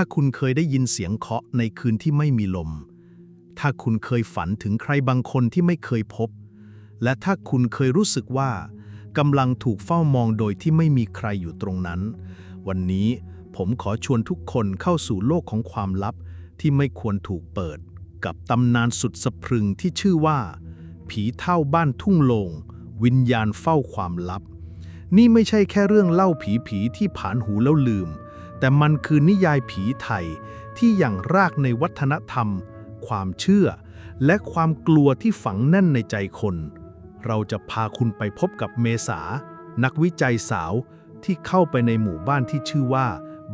าคุณเคยได้ยินเสียงเคาะในคืนที่ไม่มีลม ถ้าคุณเคยฝันถึงใครบางคนที่ไม่เคยพบ และถ้าคุณเคยรู้สึกว่ากำลังถูกเฝ้ามองโดยที่ไม่มีใครอยู่ตรงนั้น วันนี้ผมขอชวนทุกคนเข้าสู่โลกของความลับที่ไม่ควรถูกเปิด กับตำนานสุดสะพรึงที่ชื่อว่า ผีเท่าบ้านทุ่งโลง วิญญาณเฝ้าความลับ นี่ไม่ใช่แค่เรื่องเล่าผีผีที่ผ่านหูแล้วลืม แต่มันคือนิยายผีไทยที่อย่างรากในวัฒนธรรม ความเชื่อ และความกลัวที่ฝังแน่นในใจคน เราจะพาคุณไปพบกับเมษา นักวิจัยสาวที่เข้าไปในหมู่บ้านที่ชื่อว่า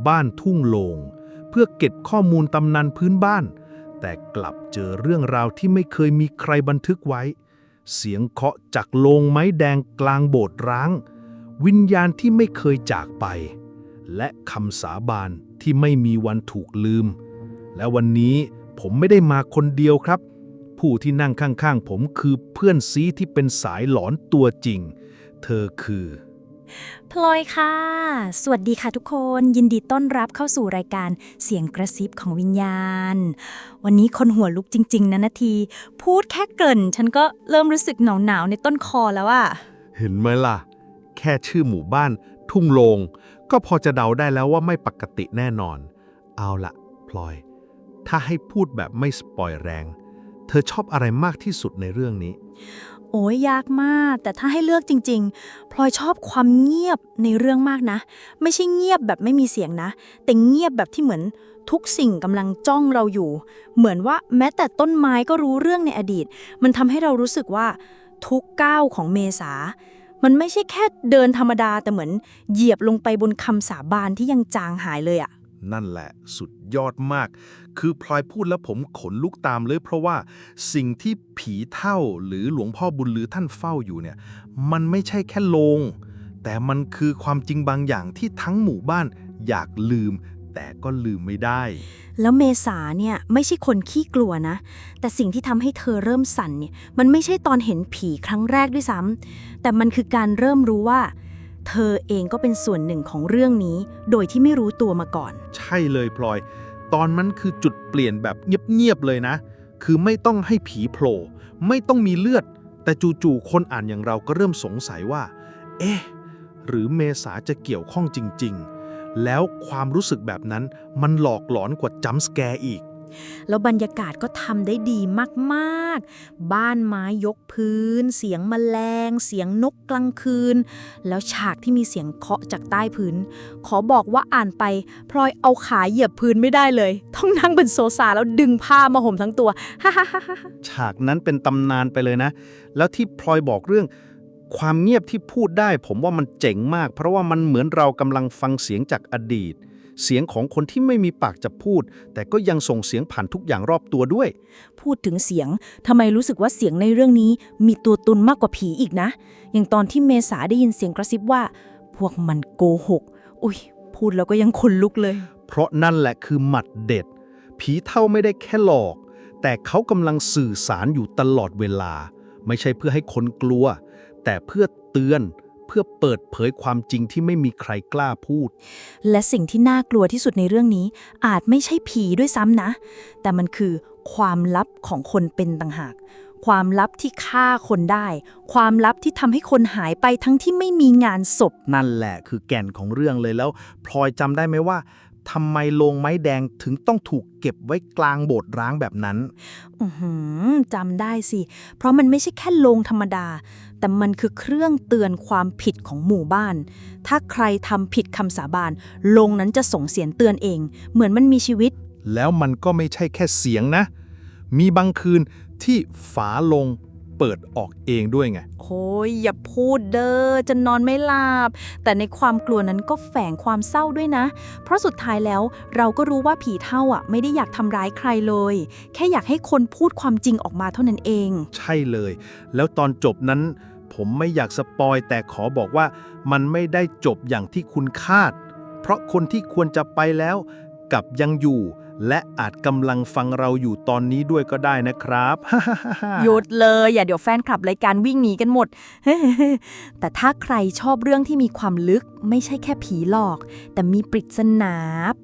บ้านทุ่งโลง เพื่อเก็บข้อมูลตำนานพื้นบ้าน แต่กลับเจอเรื่องราวที่ไม่เคยมีใครบันทึกไว้ เสียงเคาะจากโลงไม้แดงกลางโบสถ์ร้าง วิญญาณที่ไม่เคยจากไป และคำสาบานที่ไม่มีวันถูกลืม และวันนี้ผมไม่ได้มาคนเดียวครับ ผู้ที่นั่งข้างๆ ผมคือเพื่อนซีที่เป็นสายหลอนตัวจริง เธอคือ พลอยค่ะ สวัสดีค่ะทุกคน ยินดีต้อนรับเข้าสู่รายการเสียงกระซิบของวิญญาณ วันนี้คนหัวลุกจริง ๆนะนาที พูดแค่เกริ่น ฉันก็เริ่มรู้สึกหนาวๆในต้นคอแล้วอะเห็นไหมล่ะ แค่ชื่อหมู่บ้านทุ่งโลง ก็พอจะเดาได้แล้วว่าไม่ปกติแน่นอน เอาละพลอย ถ้าให้พูดแบบไม่สปอยแรง เธอชอบอะไรมากที่สุดในเรื่องนี้ โอ้ยยากมาก แต่ถ้าให้เลือกจริง ๆ พลอยชอบความเงียบในเรื่องมากนะ ไม่ใช่เงียบแบบไม่มีเสียงนะ แต่เงียบแบบที่เหมือนทุกสิ่งกำลังจ้องเราอยู่ เหมือนว่าแม้แต่ต้นไม้ก็รู้เรื่องในอดีต มันทำให้เรารู้สึกว่าทุกก้าวของเมษา มันไม่ใช่แค่เดินธรรมดาแต่เหมือนเหยียบลงไปบนคำสาบานที่ยังจางหายเลยอะนั่นแหละสุดยอดมาก คือพลอยพูดแล้วผมขนลุกตามเลยเพราะว่าสิ่งที่ผีเท่าหรือหลวงพ่อบุญลือท่านเฝ้าอยู่เนี่ย มันไม่ใช่แค่โลง แต่มันคือความจริงบางอย่างที่ทั้งหมู่บ้านอยากลืม แต่ก็ลืมไม่ได้ แล้วเมษาเนี่ยไม่ใช่คนขี้กลัวนะ แต่สิ่งที่ทำให้เธอเริ่มสั่นเนี่ยมันไม่ใช่ตอนเห็นผีครั้งแรกด้วยซ้ำแต่มันคือการเริ่มรู้ว่า เธอเองก็เป็นส่วนหนึ่งของเรื่องนี้ โดยที่ไม่รู้ตัวมาก่อน ใช่เลยพลอย ตอนนั้นคือจุดเปลี่ยนแบบเงียบๆเลยนะ คือไม่ต้องให้ผีโผล่ไม่ต้องมีเลือด แต่จู่ๆคนอ่านอย่างเราก็เริ่มสงสัยว่า เอ๊ะหรือเมษาจะเกี่ยวข้องจริง ๆ แล้วความรู้สึกแบบนั้นมันหลอกหลอนกว่าจัมป์สแกร์อีก แล้วบรรยากาศก็ทำได้ดีมาก ๆ บ้านไม้ยกพื้น เสียงแมลง เสียงนกกลางคืน แล้วฉากที่มีเสียงเคาะจากใต้พื้น ขอบอกว่าอ่านไป พลอยเอาขาเหยียบพื้นไม่ได้เลย ต้องนั่งบนโซฟาแล้วดึงผ้ามาห่มทั้งตัวฮ่าฮ่าฮ่าฮ่าฉากนั้นเป็นตำนานไปเลยนะ แล้วที่พลอยบอกเรื่อง ความเงียบที่พูดได้ผมว่ามันเจ๋งมาก เพราะว่ามันเหมือนเรากำลังฟังเสียงจากอดีต เสียงของคนที่ไม่มีปากจะพูด แต่ก็ยังส่งเสียงผ่านทุกอย่างรอบตัวด้วย พูดถึงเสียงทำไมรู้สึกว่าเสียงในเรื่องนี้ มีตัวตุนมากกว่าผีอีกนะ อย่างตอนที่เมษาได้ยินเสียงกระซิบว่า พวกมันโกหก อุ้ยพูดแล้วก็ยังขนลุกเลย เพราะนั่นแหละคือหมัดเด็ด ผีเท่าไม่ได้แค่หลอก แต่เขากำลังสื่อสารอยู่ตลอดเวลา ไม่ใช่เพื่อให้คนกลัว แต่เพื่อเตือนเพื่อเปิดเผยความจริงที่ไม่มีใครกล้าพูด และสิ่งที่น่ากลัวที่สุดในเรื่องนี้ อาจไม่ใช่ผีด้วยซ้ำนะ แต่มันคือความลับของคนเป็นต่างหาก ความลับที่ฆ่าคนได้ ความลับที่ทำให้คนหายไปทั้งที่ไม่มีงานศพ นั่นแหละคือแก่นของเรื่องเลยแล้ว พลอยจำได้ไหมว่า ทำไมโลงไม้แดงถึงต้องถูกเก็บไว้กลางโบสถ์ร้างแบบนั้นอือหือจำได้สิ เพราะมันไม่ใช่แค่โลงธรรมดา แต่มันคือเครื่องเตือนความผิดของหมู่บ้าน ถ้าใครทำผิดคำสาบานโลงนั้นจะส่งเสียงเตือนเอง เหมือนมันมีชีวิต แล้วมันก็ไม่ใช่แค่เสียงนะ มีบางคืนที่ฝาโลง เปิดออกเองด้วยไง โอ้ยอย่าพูดเด้อจะนอนไม่หลับ แต่ในความกลัวนั้นก็แฝงความเศร้าด้วยนะ เพราะสุดท้ายแล้วเราก็รู้ว่าผีเท่าอะ ไม่ได้อยากทำร้ายใครเลย แค่อยากให้คนพูดความจริงออกมาเท่านั้นเอง ใช่เลย แล้วตอนจบนั้น ผมไม่อยากสปอยแต่ขอบอกว่า มันไม่ได้จบอย่างที่คุณคาด เพราะคนที่ควรจะไปแล้วกลับยังอยู่ และอาจกำลังฟังเราอยู่ตอนนี้ด้วยก็ได้นะครับ หยุดเลย อย่าเดี๋ยวแฟนคลับรายการวิ่งหนีกันหมด แต่ถ้าใครชอบเรื่องที่มีความลึก ไม่ใช่แค่ผีหลอก แต่มีปริศนา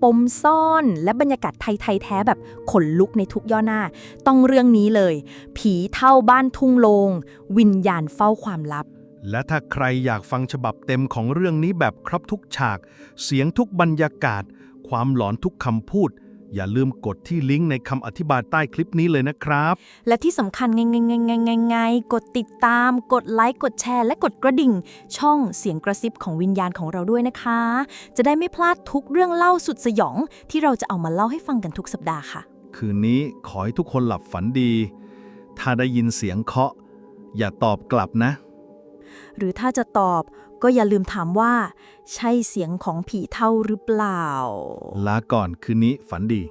ปมซ่อน และบรรยากาศไทยๆแท้แบบขนลุกในทุกย่อหน้า ต้องเรื่องนี้เลย ผีเท่าบ้านทุ่งโลง วิญญาณเฝ้าความลับและถ้าใครอยากฟังฉบับเต็มของเรื่องนี้แบบครบทุกฉาก เสียงทุกบรรยากาศ ความหลอนทุกคำพูด อย่าลืมกดที่ลิงก์ในคำอธิบายใต้คลิปนี้เลยนะครับ และที่สำคัญไงไงไงไงไงไงกดติดตาม กดไลค์ กดแชร์ และกดกระดิ่ง ช่องเสียงกระซิบของวิญญาณของเราด้วยนะคะ จะได้ไม่พลาดทุกเรื่องเล่าสุดสยอง ที่เราจะเอามาเล่าให้ฟังกันทุกสัปดาห์ค่ะ คืนนี้ขอให้ทุกคนหลับฝันดี ถ้าได้ยินเสียงเคาะ อย่าตอบกลับนะ หรือถ้าจะตอบก็อย่าลืมถามว่า ใช่เสียงของผีเท่าหรือเปล่า ลาก่อนคืนนี้ฝันดี